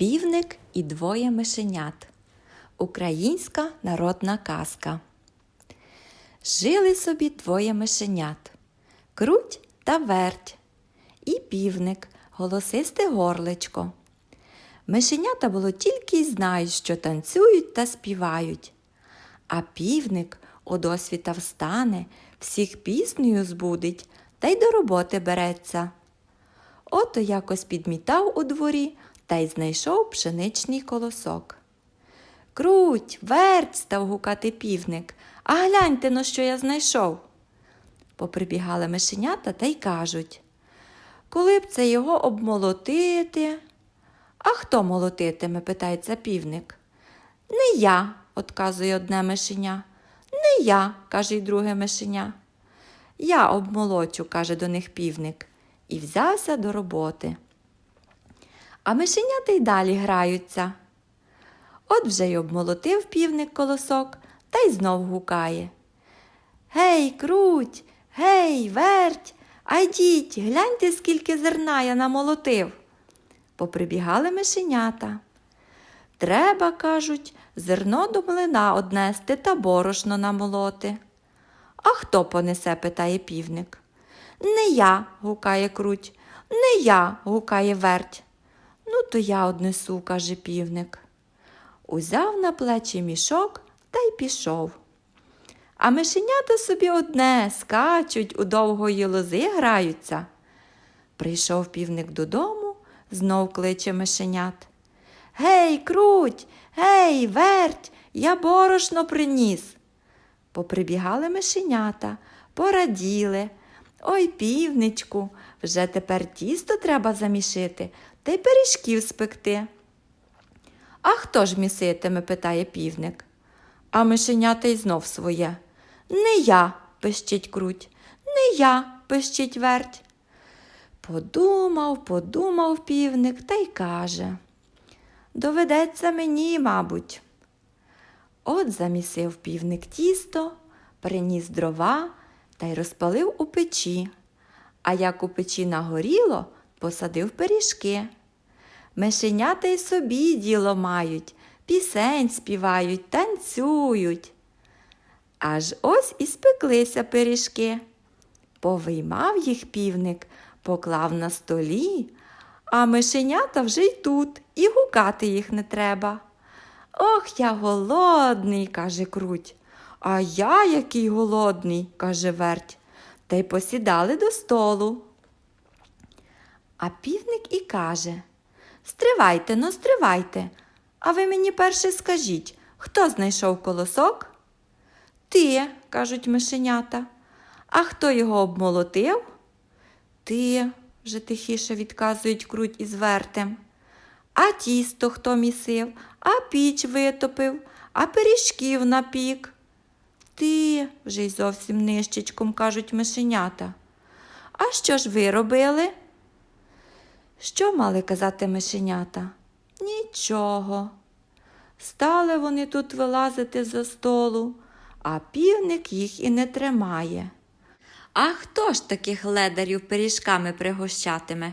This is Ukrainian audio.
Півник і двоє мишенят. Українська народна казка. Жили собі двоє мишенят круть та верть. І півник, голосисте горличко. Мишенята було тільки й знають, що танцюють та співають. А півник одосвіта встане, всіх піснею збудить та й до роботи береться. Ото якось підмітав у дворі та й знайшов пшеничний колосок. Круть, верть, став гукати півник, а гляньте но, що я знайшов. Поприбігали мишенята та й кажуть, коли б це його обмолотити. А хто молотитиме? питається півник. Не я, отказує одне мишеня. Не я, каже й друге мишеня. Я обмолочу, каже до них півник, і взявся до роботи. А мишенята й далі граються. От вже й обмолотив півник колосок та й знов гукає. Гей, круть, гей, верть, айдіть, гляньте, скільки зерна я намолотив. Поприбігали мишенята. Треба, кажуть, зерно до млина однести та борошно намолоти. А хто понесе? питає півник. Не я, гукає круть, не я, гукає верть. Ну, то я однесу, каже півник. Узяв на плечі мішок та й пішов. А мишенята собі одне скачуть, у довгої лози граються. Прийшов півник додому, знов кличе мишенят. Гей, круть, гей, верть, я борошно приніс. Поприбігали мишенята, пораділи. Ой, півничку, вже тепер тісто треба замішити та й пиріжків спекти. А хто ж міситиме? питає півник. А мишенята й знов своє. Не я, пищить круть, не я, пищить верть. Подумав, подумав півник та й каже. Доведеться мені, мабуть. От замісив півник тісто, приніс дрова та й розпалив у печі. А як у печі нагоріло, посадив пиріжки. Мишенята й собі діло мають, пісень співають, танцюють. Аж ось і спеклися пиріжки. Повиймав їх півник, поклав на столі, а мишенята вже й тут, і гукати їх не треба. Ох, я голодний, каже круть. А я який голодний, каже верть, та й посідали до столу. А півник і каже Стривайте, ну стривайте. А ви мені перше скажіть, хто знайшов колосок? Ти, кажуть мишенята. А хто його обмолотив? Ти, вже тихіше відказують круть із вертем. А тісто хто місив, а піч витопив, а пиріжків напік. Ти, вже й зовсім нищечком кажуть мишенята. А що ж ви робили? Що мали казати мишенята? Нічого. Стали вони тут вилазити за столу, а півник їх і не тримає. А хто ж таких ледарів пиріжками пригощатиме?